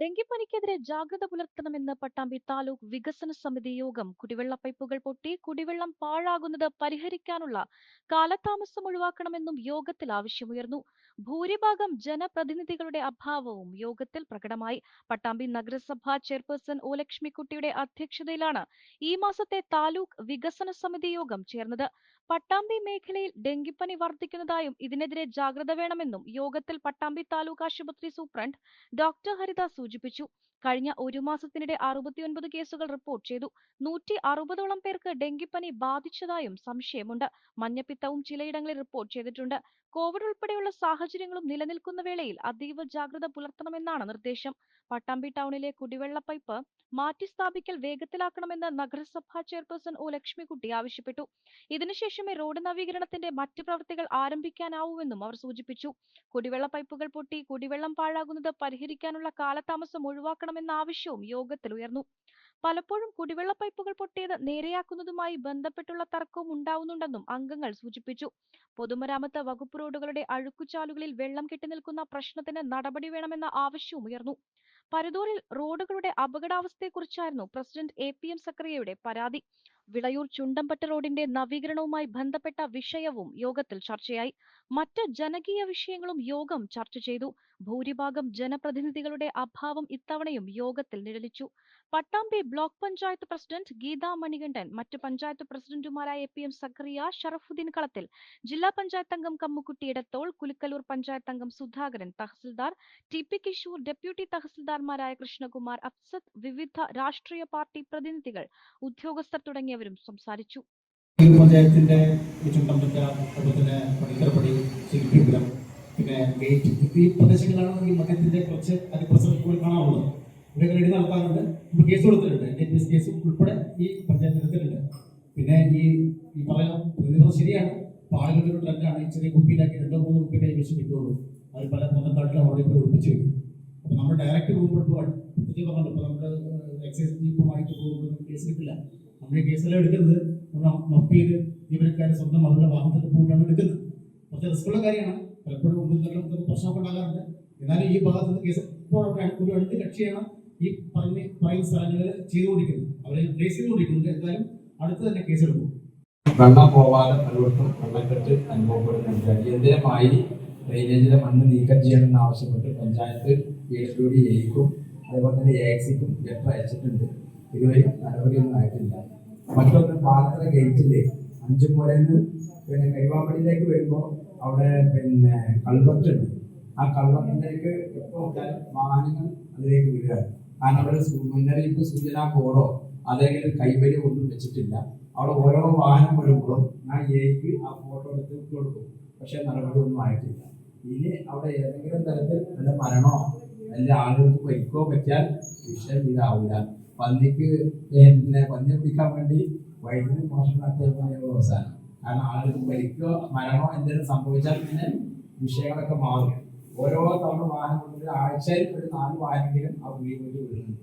ഡെങ്കിപ്പനിക്കെതിരെ ജാഗ്രത പുലർത്തണമെന്ന് പട്ടാമ്പി താലൂക്ക് വികസന സമിതി യോഗം കുടിവെള്ള പൈപ്പുകൾ പൊട്ടി കുടിവെള്ളം പാഴാകുന്നത് പരിഹരിക്കാനുള്ള കാലതാമസം ഒഴിവാക്കണമെന്നും യോഗത്തിൽ ആവശ്യമുയർന്നു. ഭൂരിഭാഗം ജനപ്രതിനിധികളുടെ അഭാവവും യോഗത്തിൽ പ്രകടമായി. പട്ടാമ്പി നഗരസഭാ ചെയർപേഴ്സൺ ഒ ലക്ഷ്മിക്കുട്ടിയുടെ അധ്യക്ഷതയിലാണ് ഈ മാസത്തെ താലൂക്ക് വികസന സമിതി യോഗം ചേർന്നത്. പട്ടാമ്പി മേഖലയിൽ ഡെങ്കിപ്പനി വർദ്ധിക്കുന്നതായും ഇതിനെതിരെ ജാഗ്രത വേണമെന്നും യോഗത്തിൽ പട്ടാമ്പി താലൂക്ക് ആശുപത്രി സൂപ്രണ്ട് ഡോക്ടർ ഹരിത സൂചിപ്പിച്ചു. കഴിഞ്ഞ ഒരു മാസത്തിനിടെ അറുപത്തിയൊൻപത് കേസുകൾ റിപ്പോർട്ട് ചെയ്തു. നൂറ്റി അറുപതോളം പേർക്ക് ഡെങ്കിപ്പനി ബാധിച്ചതായും സംശയമുണ്ട്. മഞ്ഞപ്പിത്തവും ചിലയിടങ്ങളിൽ റിപ്പോർട്ട് ചെയ്തിട്ടുണ്ട്. കോവിഡ് ഉൾപ്പെടെയുള്ള സാഹചര്യങ്ങളും നിലനിൽക്കുന്ന വേളയിൽ അതീവ ജാഗ്രത പുലർത്തണമെന്നാണ് നിർദ്ദേശം. പട്ടാമ്പി ടൗണിലെ കുടിവെള്ള പൈപ്പ് മാറ്റി സ്ഥാപിക്കൽ വേഗത്തിലാക്കണമെന്ന് നഗരസഭാ ചെയർപേഴ്സൺ ഒ ലക്ഷ്മിക്കുട്ടി ആവശ്യപ്പെട്ടു. ഇതിനുശേഷമേ റോഡ് നവീകരണത്തിന്റെ മറ്റ് പ്രവൃത്തികൾ ആരംഭിക്കാനാവൂവെന്നും അവർ സൂചിപ്പിച്ചു. കുടിവെള്ള പൈപ്പുകൾ പൊട്ടി കുടിവെള്ളം പാഴാകുന്നത് പരിഹരിക്കാനുള്ള കാലതാമസം ഒഴിവാക്കണമെന്ന ആവശ്യവും യോഗത്തിൽ ഉയർന്നു. പലപ്പോഴും കുടിവെള്ള പൈപ്പുകൾ പൊട്ടിയത് നേരെയാക്കുന്നതുമായി ബന്ധപ്പെട്ടുള്ള തർക്കവും ഉണ്ടാവുന്നുണ്ടെന്നും അംഗങ്ങൾ സൂചിപ്പിച്ചു. പൊതുമരാമത്ത് വകുപ്പ് റോഡുകളുടെ അഴുക്കുചാലുകളിൽ വെള്ളം കെട്ടിനിൽക്കുന്ന പ്രശ്നത്തിന് നടപടി വേണമെന്ന ആവശ്യവും ഉയർന്നു. പരുതൂരിൽ റോഡുകളുടെ അപകടാവസ്ഥയെക്കുറിച്ചായിരുന്നു പ്രസിഡന്റ് എ പി എം സക്കറിയയുടെ പരാതി. വിളയൂർ ചുണ്ടമ്പട്ട റോഡിന്റെ നവീകരണവുമായി ബന്ധപ്പെട്ട വിഷയവും യോഗത്തിൽ ചർച്ചയായി. മറ്റ് ജനകീയ വിഷയങ്ങളും യോഗം ചർച്ച ചെയ്തു. ഭൂരിഭാഗം ജനപ്രതിനിധികളുടെ അഭാവം ഇത്തവണയും യോഗത്തിൽ നിഴലിച്ചു. പട്ടാമ്പി ബ്ലോക്ക് പഞ്ചായത്ത് പ്രസിഡന്റ് ഗീതാ മണികണ്ഠൻ മറ്റ് പഞ്ചായത്ത് പ്രസിഡന്റുമാരായ പി എം സക്കറിയ ഷറഫുദ്ദീൻ കളത്തിൽ ജില്ലാ പഞ്ചായത്ത് അംഗം കമ്മുക്കുട്ടി ഇടത്തോൾ കുലുക്കലൂർ പഞ്ചായത്ത് അംഗം Sudhakaran tahsildar T P Kishore deputy തഹസിൽദാർമാരായ Krishnakumar Afsath വിവിധ രാഷ്ട്രീയ പാർട്ടി പ്രതിനിധികൾ ഉദ്യോഗസ്ഥർ തുടങ്ങിയവരും സംസാരിച്ചു. പഞ്ചായത്തിന്റെ പിന്നെ ഗേറ്റ് ഈ ഈ മദ്യത്തിന്റെ കേസ് കൊടുത്തിട്ടുണ്ട്. കേസ് ഈ പിന്നെ ഈ ഈ പറയുന്ന പ്രതിനിധി ശരിയാണ്. ആളുകളുടെ ട്രെൻഡാണ് ചെറിയ കുപ്പിയിലാക്കി രണ്ടോ മൂന്നോ കുപ്പി കൈവശം വെക്കുള്ളൂ അത് പല പന്ത്രണ്ടാട്ടിലും അവിടെ ഇപ്പോൾ ഒളിപ്പിച്ച് അപ്പോൾ നമ്മൾ ഡയറക്റ്റ് പോകുമ്പോൾ പ്രത്യേകം പറഞ്ഞല്ലോ. നമ്മൾ എക്സൈസ് ജീപ്പുമായിട്ട് പോകുമ്പോൾ കേസ് കിട്ടില്ല. ഈ കേസെല്ലാം എടുക്കുന്നത് നമ്മൾ മഫ്തിയിൽ ജീവനക്കാരെ സ്വന്തം അവരുടെ വാഹനത്തിൽ പോയിട്ടാണ് എടുക്കുന്നത്. കുറച്ച് റിസ്ക്കുള്ള കാര്യമാണ്. പലപ്പോഴും ഒന്നും നമുക്ക് പ്രശ്നമൊക്കെ ഉണ്ടാകാറുണ്ട്. എന്നാലും ഈ ഭാഗത്ത് നിന്ന് കേസ് ഇപ്പോഴൊക്കെ ഒരു രണ്ട് കക്ഷിയാണ് ഈ പറഞ്ഞ പറയുന്ന സ്ഥലങ്ങളിൽ ചെയ്തുകൊണ്ടിരിക്കുന്നത്. അവരെ പ്ലേസ് ചെയ്തുകൊണ്ടിരിക്കുന്നുണ്ട്. എന്തായാലും അടുത്ത് തന്നെ കേസ് എടുക്കും. വെള്ളം പോവാതെ പലയിടത്തും വെള്ളക്കെട്ട് അനുഭവപ്പെടുന്നുണ്ട്. അടിയന്തരമായി ഡ്രെയിനേജിലെ മണ്ണ് നീക്കം ചെയ്യണമെന്ന് ആവശ്യപ്പെട്ട് പഞ്ചായത്ത് പി എസ് ഡി എയ്ക്കും അതുപോലെ തന്നെ എ എക്സിക്കും ലെറ്റർ അയച്ചിട്ടുണ്ട് ഇതുവരെ നടപടിയൊന്നും ആയിട്ടില്ല. മറ്റൊന്ന് പാലത്തറ ഗേറ്റിൽ അഞ്ചുമൂലന്ന് പിന്നെ കരുവാമ്പടിയിലേക്ക് വരുമ്പോൾ അവിടെ പിന്നെ കൾവർട്ടുണ്ട് ആ കൾവർട്ടിലേക്ക് എപ്പോൾ നോക്കിയാലും വാഹനങ്ങൾ അതിലേക്ക് വിടുക. കാരണം അവിടെ മുന്നറിയിപ്പ് സൂചനാ ബോർഡോ അല്ലെങ്കിൽ കൈവരി ഒന്നും വെച്ചിട്ടില്ല. അവിടെ ഓരോ വാഹനം വരുമ്പോഴും ഞാൻ എക്ക് ആ ഫോട്ടോ എടുത്ത് കൊടുക്കും. പക്ഷെ നടപടി ഒന്നും ആയിട്ടില്ല. ഇനി അവിടെ ഏതെങ്കിലും തരത്തിൽ വല്ല മരണോ അല്ല ആളുകൾക്ക് പരിക്കോ പറ്റിയാൽ വിഷയം ഇതാവില്ല പന്നിക്ക് പിന്നെ പന്നിയെ പിടിക്കാൻ വേണ്ടി വൈദ്യുതി മോഷണം നടത്തിയ അവസാനം. കാരണം ആളുകൾ മരിക്കോ മരണോ എന്തെങ്കിലും സംഭവിച്ചാൽ പിന്നെ വിഷയങ്ങളൊക്കെ മാറും. ഓരോ തവണ വാഹനം ആഴ്ചയിൽ ഒരു നാല് വാഹനമെങ്കിലും ആ വീട് വീടുന്നുണ്ട്.